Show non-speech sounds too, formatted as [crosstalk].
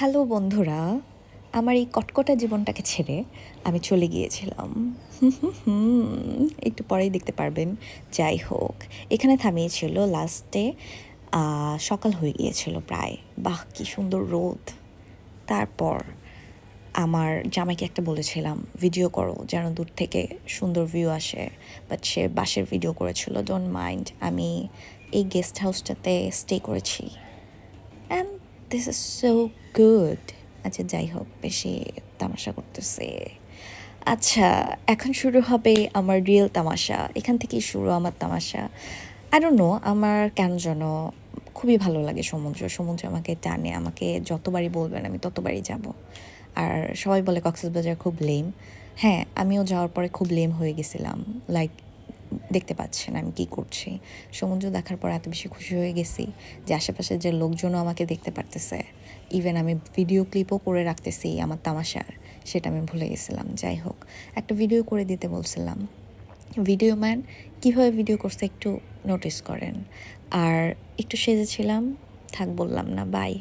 Hello বন্ধুরা, আমার এই কটকটা জীবনটাকে ছেড়ে আমি চলে গিয়েছিলাম। [laughs] একটু পরেই দেখতে পারবেন। যাই হোক, এখানে থামিয়েছিল লাস্টে সকাল হয়ে গিয়েছিল প্রায়। বাহ, কি সুন্দর রোদ। তারপর আমার জামাইকে একটা বলেছিলাম, ভিডিও করো, যেন দূর থেকে সুন্দর ভিউ আসে। বাট সে বাসের ভিডিও করেছিল ডোন্ট মাইন্ড আমি এই গেস্ট হাউসটাতে স্টে করেছি। And this is so good. আচ্ছা যাই হোক, বেশি তামাশা করতেছে। আচ্ছা এখন শুরু হবে আমার রিয়েল তামাশা। এখান থেকেই শুরু আমার তামাশা। ডোন্ট নো আমার কেন যেন খুবই ভালো লাগে সমুদ্র। সমুদ্র আমাকে টানে, আমাকে যতবারই বলবেন আমি ততবারই যাব। আর সবাই বলে কক্সবাজার খুব লেম হ্যাঁ আমিও যাওয়ার পরে খুব লেম হয়ে গেছিলাম। লাইক দেখতে পাচ্ছেন আমি কি করছি। সমুদ্র দেখার পর এত বেশি খুশি হয়ে গেছি যে আশেপাশে যে লোকজনও আমাকে দেখতে পারতেছে। ইভেন আমি ভিডিও ক্লিপও করে রাখতেছি আমার তামাশার, সেটা আমি ভুলে গেছিলাম। যাই হোক, একটা ভিডিও করে দিতে বলছিলাম। ভিডিও ম্যান কীভাবে ভিডিও করছে একটু নোটিস করেন। আর একটু সেজেছিলাম, থাক বললাম না বাই